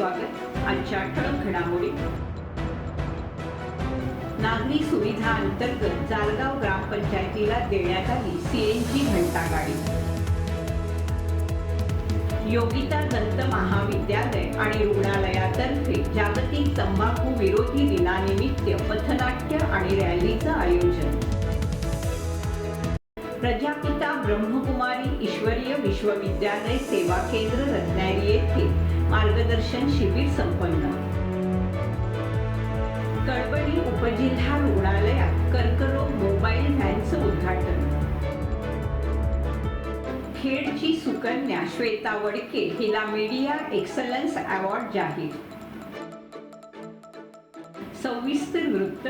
स्वागत. आजच्या ठळक घडामोडी. नागरी सुविधा अंतर्गत जालगाव ग्रामपंचायतीला देण्यात आली सीएनजी घंटा गाडी. योगिता दंत महाविद्यालय आणि रुग्णालयातर्फे जागतिक तंबाखू विरोधी दिनानिमित्त पथनाट्य आणि रॅलीचं आयोजन. प्रजापिता ब्रह्मकुमारी ईश्वरीय विश्वविद्यालय सेवा केंद्र रत्नागिरी येथे मार्गदर्शन शिबिर संपन्न. कळवणी उपजिल्हा रुग्णालयात कर्करोग मोबाईल व्हॅनचं उद्घाटन. खेडची सुकन्या श्वेता वडके हिला मीडिया एक्सलन्स अवॉर्ड जाहीर. सविस्तर वृत्त.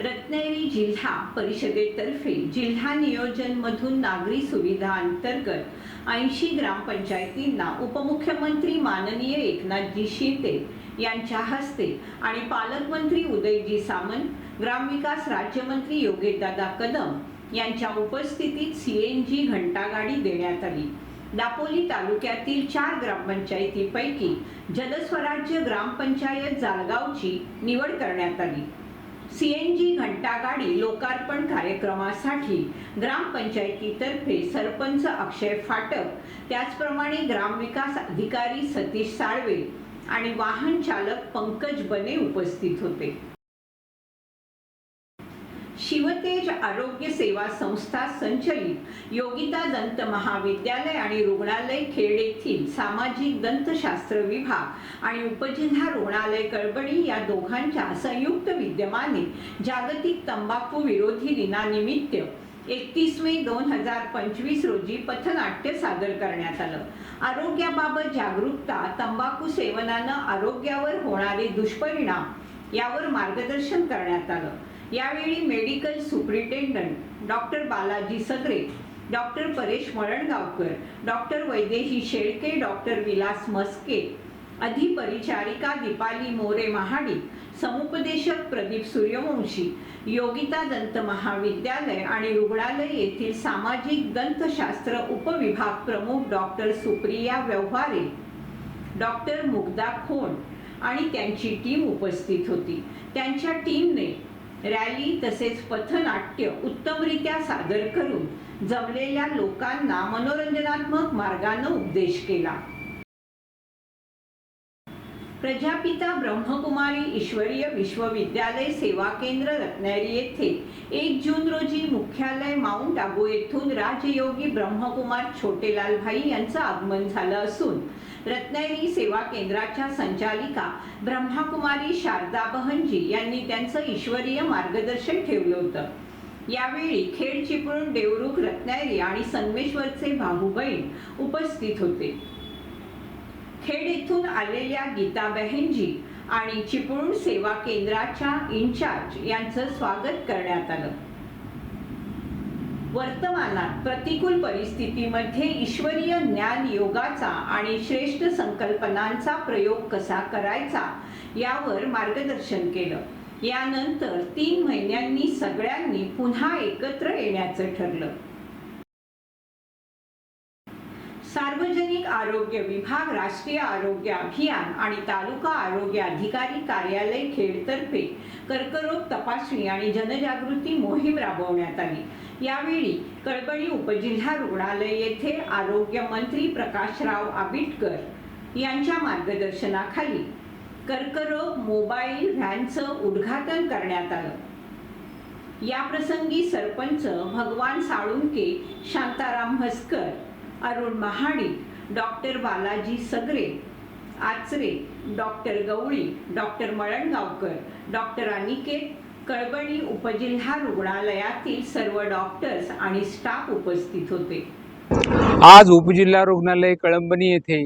रत्नागिरी जिल्हा परिषदेतर्फे जिल्हा नियोजन मधून नागरी सुविधा अंतर्गत ऐंशी ग्रामपंचायतींना उपमुख्यमंत्री माननीय एकनाथजी शिंदे यांच्या हस्ते आणि पालकमंत्री उदयजी सामंत ग्रामविकास राज्यमंत्री योगेशदादा कदम यांच्या उपस्थितीत सी एन जी घंटागाडी देण्यात आली. दापोली तालुक्यातील चार ग्रामपंचायतीपैकी जलस्वराज्य ग्रामपंचायत जालगावची निवड करण्यात आली. सीएनजी घंटागाडी लोकार्पण कार्यक्रमासाठी ग्रामपंचायतीतर्फे सरपंच अक्षय फाटक त्याचप्रमाणे ग्रामविकास अधिकारी सतीश साळवे आणि वाहन चालक पंकज बने उपस्थित होते. आरोग्य सेवा संस्था संचलित योगिता दंत महाविद्यालय आणि रुग्णालय खेड येथील सामाजिक दंतशास्त्र विभाग आणि उपजिल्हा रुग्णालय कळबणी या दोघांच्या संयुक्त विद्यमाने जागतिक तंबाखू विरोधी दिनानिमित्त एकतीस मे दोन हजार पंचवीस रोजी पथनाट्य सादर करण्यात आलं. आरोग्याबाबत जागरूकता तंबाखू सेवनानं आरोग्यावर होणारे दुष्परिणाम यावर मार्गदर्शन करण्यात आलं. यावेळी medical superintendent doctor Balaji Sagare doctor Paresh Malangaonkar doctor Vaidehi Shelke doctor Vilas Maske अधिपरिचारिका Deepali More महाडी समुपदेशक प्रदीप सूर्यवंशी योगिता दंत महाविद्यालय आणि रुग्णालय येथील सामाजिक दंतशास्त्र उपविभाग प्रमुख डॉक्टर सुप्रिया व्यवहारे डॉक्टर मुग्धा खोंड आणि त्यांची टीम उपस्थित होती. त्यांच्या टीमने रॅली तसेच पथनाट्य उत्तमरित्या सादर करून जमलेल्या लोकांना मनोरंजनात्मक मार्गानं उपदेश केला. प्रजापिता ब्रह्मकुमारी ईश्वरीय विश्वविद्यालय सेवा केंद्र रत्नागिरी येथे एक जून रोजी मुख्यालय माउंट आबू येथून राजयोगी ब्रह्मकुमार छोटेलाल भाई यांचं आगमन झालं असून रत्नागिरी सेवा केंद्राच्या संचालिका ब्रह्माकुमारी शारदा बहनजी यांनी त्यांचं ईश्वरीय मार्गदर्शन ठेवलं होतं. यावेळी खेड चिपळूण देवरुख रत्नागिरी आणि संगमेश्वरचे भाऊ बहीण उपस्थित होते. खेड इथून आलेल्या गीता बहेनजी आणि चिपळूण सेवा केंद्राच्या इन्चार्ज यांचं स्वागत करण्यात आलं. वर्तमानात प्रतिकूल परिस्थितीमध्ये ईश्वरीय ज्ञान योगाचा आणि श्रेष्ठ संकल्पनांचा प्रयोग कसा करायचा यावर मार्गदर्शन केलं. यानंतर तीन महिन्यांनी सगळ्यांनी पुन्हा एकत्र येण्याचं ठरलं. आरोग्य विभाग राष्ट्रीय आरोग्य अभियान आणि तालुका आरोग्य अधिकारी कार्यालय खेडतर्फे कर्करोग तपासणी आणि जनजागृती मोहीम राबवण्यात आली. यावेळी कळबळी उपजिल्हा रुग्णालय येथे आरोग्य मंत्री प्रकाशराव आबिटकर यांच्या मार्गदर्शनाखाली कर्करोग मोबाईल व्हॅनचं उद्घाटन करण्यात आलं. या प्रसंगी sarpanch Bhagwan Salunke Shantaram Haskar Arun Mahadik doctor Balaji Sagare Achare doctor Gawali doctor Malangaonkar doctor Aniket Kalbani उपजिल्हा रुग्णालयातील सर्व डॉक्टर्स आणि स्टाफ उपस्थित होते. आज उपजिल्हा रुग्णालय कळंबणी येथे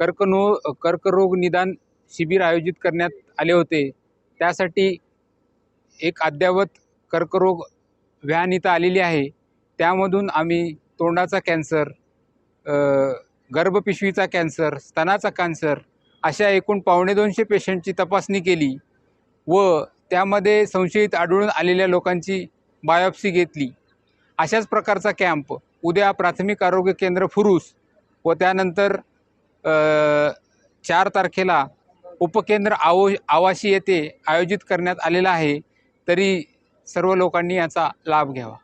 कर्कनो कर्करोग निदान शिबिर आयोजित करण्यात आले होते. त्यासाठी एक अद्ययावत कर्करोग व्हॅन इथं आलेली आहे. त्यामधून आम्ही तोंडाचा कॅन्सर गर्भपिशवीचा कॅन्सर स्तनाचा कॅन्सर अशा एकूण पावणे दोनशे पेशंटची तपासणी केली व त्यामध्ये संशयित आढळून आलेल्या लोकांची बायोप्सी घेतली. अशाच प्रकारचा कॅम्प उद्या प्राथमिक आरोग्य केंद्र फुरूस व त्यानंतर चार तारखेला उपकेंद्र आव आवाशी येथे आयोजित करण्यात आलेला आहे. तरी सर्व लोकांनी याचा लाभ घ्यावा.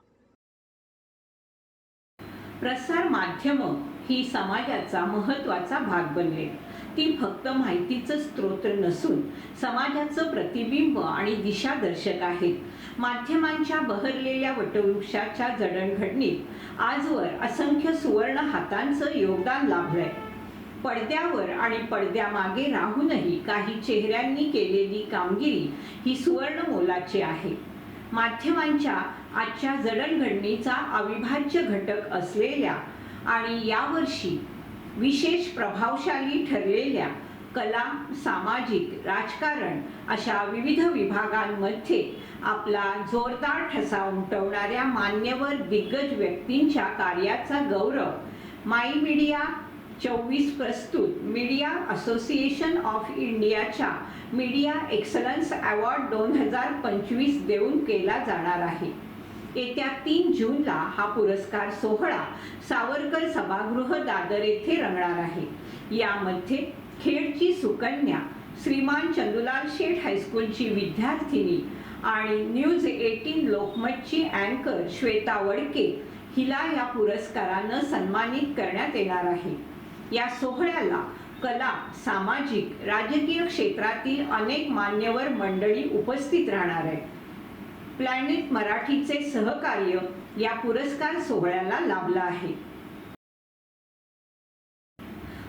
प्रसार माध्यम ही समाजाचा महत्त्वाचा भाग बनले. ती फक्त माहितीचं स्रोत नसून समाजाचं प्रतिबिंब आणि दिशादर्शक आहेत माध्यमांच्या बहरलेल्या वटवृक्षाच्या जडणघडणीत आजवर असंख्य सुवर्ण हातांचं योगदान लाभलंय. पडद्यावर आणि पडद्यामागे राहूनही काही चेहऱ्यांनी केलेली कामगिरी ही सुवर्ण मोलाची आहे. माध्यमांच्या आजच्या जडणघडणीचा अविभाज्य घटक असलेल्या आणि यावर्षी विशेष प्रभावशाली ठरलेल्या कला सामाजिक राजकारण अशा विविध विभागांमध्ये आपला जोरदार ठसा उमटवणाऱ्या मान्यवर दिग्गज व्यक्तींच्या कार्याचा गौरव माई मीडिया चोवीस प्रस्तुत मीडिया असोसिएशन ऑफ इंडियाच्या मीडिया एक्सलन्स अवॉर्ड दोन हजार पंचवीस देऊन केला जाणार आहे. येत्या तीन जूनला हा पुरस्कार सोहळा सावरकर सभागृह दादर येथे रंगणार आहे. यामध्ये खेडची सुकन्या श्रीमान चंदुलाल शेठ हायस्कूलची विद्यार्थिनी आणि न्यूज एटीन लोकमतची अँकर श्वेता वडके हिला या पुरस्कारानं सन्मानित करण्यात येणार आहे. या सोहळ्याला कला सामाजिक राजकीय क्षेत्रातील अनेक मान्यवर मंडळी उपस्थित राहणार आहे प्लॅनेट मराठीचे सहकार्य या पुरस्कार सोहळ्याला लाभला आहे.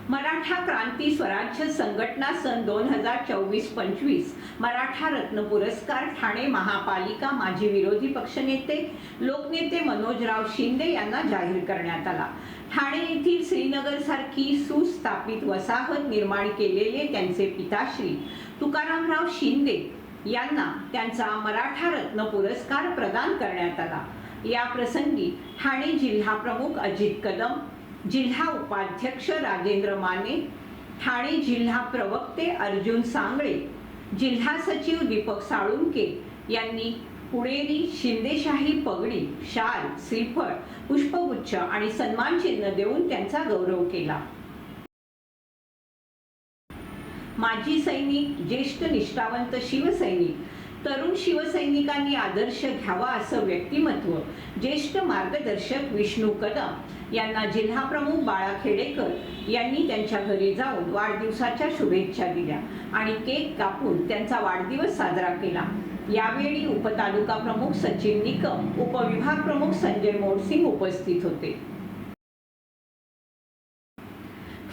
मराठा क्रांती स्वराज्य संघटना सन दोन हजार चोवीस पंचवीस मराठा रत्न पुरस्कार ठाणे महापालिका माजी विरोधी पक्षनेते लोकनेते मनोजराव शिंदे यांना जाहीर करण्यात आला. ठाणे येथील श्रीनगर सारखी सुस्थापित वसाहत निर्माण केलेले त्यांचे पिताश्री तुकारामराव शिंदे यांना त्यांचा मराठा रत्न पुरस्कार प्रदान करण्यात आला. या प्रसंगी ठाणे जिल्हा प्रमुख अजित कदम जिल्हा उपाध्यक्ष राजेंद्र माने ठाणे जिल्हा प्रवक्ते अर्जुन सांगळे जिल्हा सचिव दीपक साळुंके यांनी पुणेरी शिंदेशाही पगडी शाल श्रीफळ पुष्पगुच्छ आणि सन्मान चिन्ह देऊन त्यांचा गौरव केला. माजी सैनिक ज्येष्ठ निष्ठावंत शिवसैनिक तरुण शिवसैनिकांनी आदर्श घ्यावा असं व्यक्तिमत्व ज्येष्ठ मार्गदर्शक विष्णू कदम यांना जिल्हा प्रमुख बाळा खेडेकर यांनी त्यांच्या घरी जाऊन वाढदिवसाच्या शुभेच्छा दिल्या आणि केक कापून त्यांचा वाढदिवस साजरा केला. यावेळी उपतालुका प्रमुख सचिन निकम उपविभाग प्रमुख संजय मोडसिंग उपस्थित होते.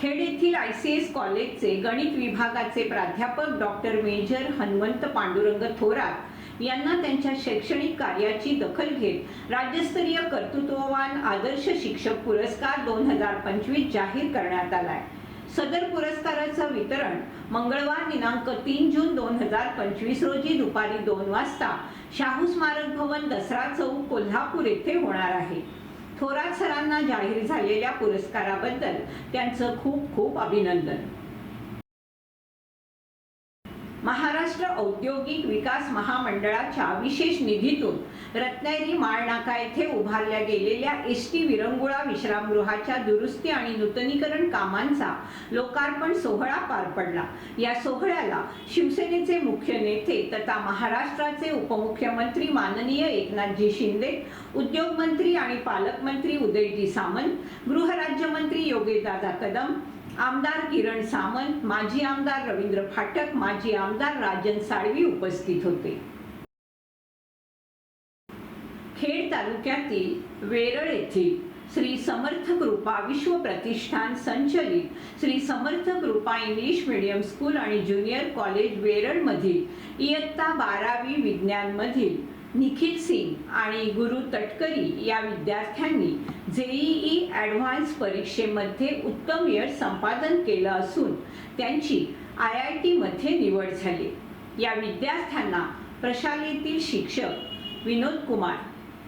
खेड येथील आय सी एस कॉलेजचे गणित विभागाचे प्राध्यापक डॉक्टर मेजर हनुमंत पांडुरंग थोरात यांना त्यांच्या शैक्षणिक कार्याची दखल घेत राज्यस्तरीय कर्तृत्ववान आदर्श शिक्षक पुरस्कार दोन हजार पंचवीस जाहीर करण्यात आलाय. सदर पुरस्काराचं वितरण मंगळवार दिनांक तीन जून दोन हजार पंचवीस रोजी दुपारी दोन वाजता शाहू स्मारक भवन दसरा चौक कोल्हापूर येथे होणार आहे. थोरात सरांना जाहीर झालेल्या पुरस्काराबद्दल त्यांचं खूप खूप अभिनंदन. महाराष्ट्र औद्योगिक विकास महामंडळाच्या विशेष निधीतून रत्नागिरी माळनाका येथे उभारल्या गेलेल्या एस टी विरंगुळा विश्रामगृहाच्या दुरुस्ती आणि नूतनीकरण कामांचा लोकार्पण सोहळा पार पडला. या सोहळ्याला शिवसेनेचे मुख्य नेते तथा महाराष्ट्राचे उपमुख्यमंत्री माननीय एकनाथजी शिंदे उद्योगमंत्री आणि पालकमंत्री उदयजी सामंत गृहराज्यमंत्री योगेशदादा कदम आमदार किरण सामंत माजी आमदार रवींद्र फाटक माजी आमदार राजन साळवी उपस्थित होते खेड तालुक्यातील वेरळ येथील श्री समर्थ कृपा विश्व प्रतिष्ठान संचलित Shri Samarth Krupa English medium school आणि ज्युनियर कॉलेज वेरळमधील इयत्ता बारावी विज्ञानमधील निखिल सिंग आणि गुरु तटकरी या विद्यार्थ्यांनी जेईई ॲडव्हान्स परीक्षेमध्ये उत्तम यश संपादन केलं असून त्यांची आय आय टीमध्ये निवड झाली. या विद्यार्थ्यांना प्रशालेतील शिक्षक विनोद कुमार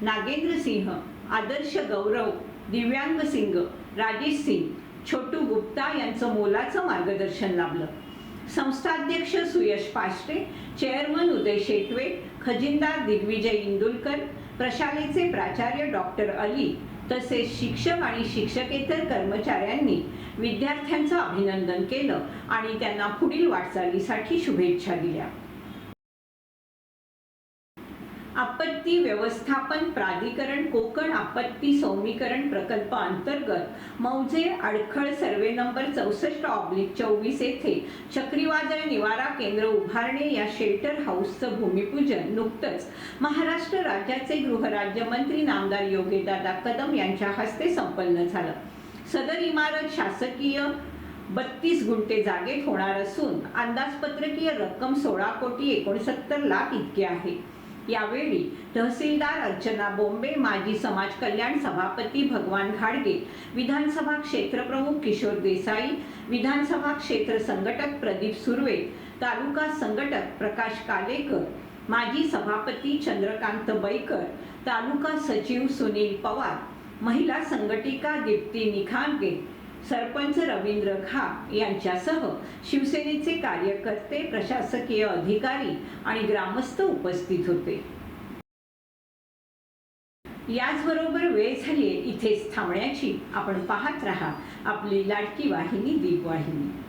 नागेंद्र सिंह आदर्श गौरव दिव्यांग सिंग राजेश सिंग छोटू गुप्ता यांचं मोलाचं मार्गदर्शन लाभलं. संस्थाध्यक्ष सुयश पाष्टे चेअरमन उदय शेटवे खजिनदार दिग्विजय इंदुलकर प्रशालेचे प्राचार्य डॉक्टर अली तसेच शिक्षक आणि शिक्षकेतर कर्मचाऱ्यांनी विद्यार्थ्यांचं अभिनंदन केलं आणि त्यांना पुढील वाटचालीसाठी शुभेच्छा दिल्या. आपत्ती व्यवस्थापन प्राधिकरण कोकण आपत्ती सौमीकरण प्रकल्प अंतर्गत मौजे अडखळ सर्वे नंबर चौसष्ट ऑब्लिक चोवीस येथे चक्रीवादळ निवारा केंद्र उभारणे या शेल्टर हाऊसचं भूमिपूजन नुकतंच महाराष्ट्र राज्याचे गृहराज्यमंत्री नामदार योगीदादा कदम यांच्या हस्ते संपन्न झालं. सदर इमारत शासकीय बत्तीस गुंठे जागेत होणार असून अंदाजपत्रकीय रक्कम सोळा कोटी एकोणसत्तर लाख इतकी आहे. यावेळी तहसीलदार अर्चना बोंबे माजी समाज कल्याण सभापती भगवान घाडगे विधानसभा क्षेत्रप्रमुख किशोर देसाई विधानसभा क्षेत्र संघटक प्रदीप सुर्वे तालुका संघटक प्रकाश कालेकर माजी सभापती चंद्रकांत बैकर तालुका सचिव सुनील पवार महिला संघटिका दीप्ती निखांगे सरपंच रवींद्र खा यांच्यासह शिवसेनेचे कार्यकर्ते प्रशासकीय अधिकारी आणि ग्रामस्थ उपस्थित होते. याचबरोबर वेळ झाली इथेच थांबण्याची. आपण पाहत राहा आपली लाडकी वाहिनी दीप वाहिनी